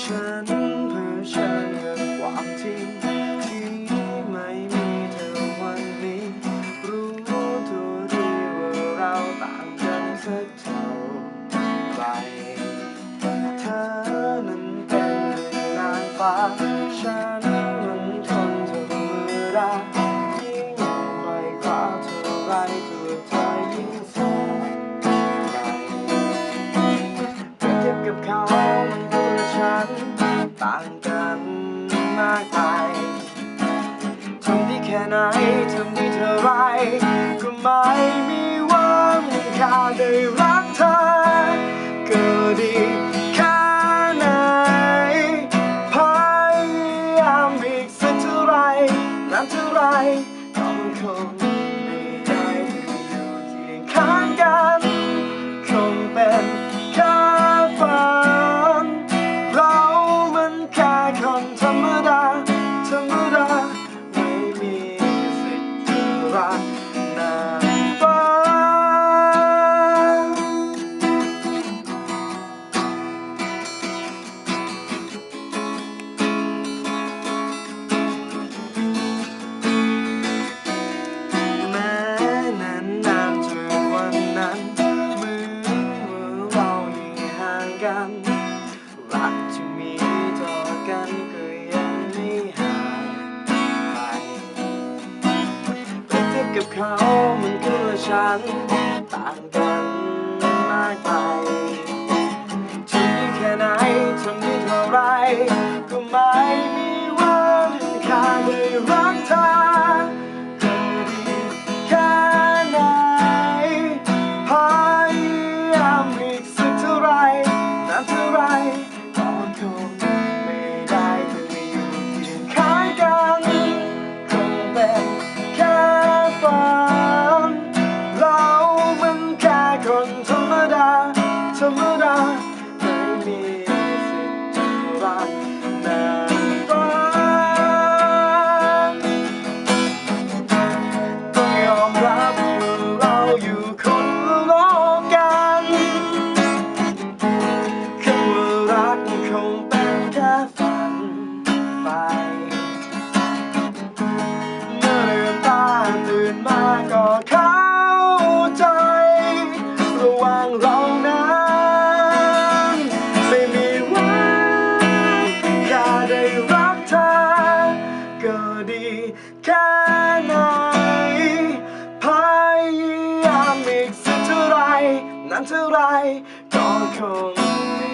ฉันเผชิญกับความจริง ฟ้า ฉันมันทนเธอมือรักยิ่งไขว่คว้าเท่าไรตัวเธอยิ่งสนใจเปรียบเทียบกับเขามันคือฉันต่างกันมากไปทำดีแค่ไหนทำดีเท่าไรก็ไม่มีวันค่าได้รั ฉัน ต่างกันมากไปจะมีแค่ไหนจะมีเท่าไร ก็ไม่มีวันขาดเลยรัก นานเท่าไรก็คงไม่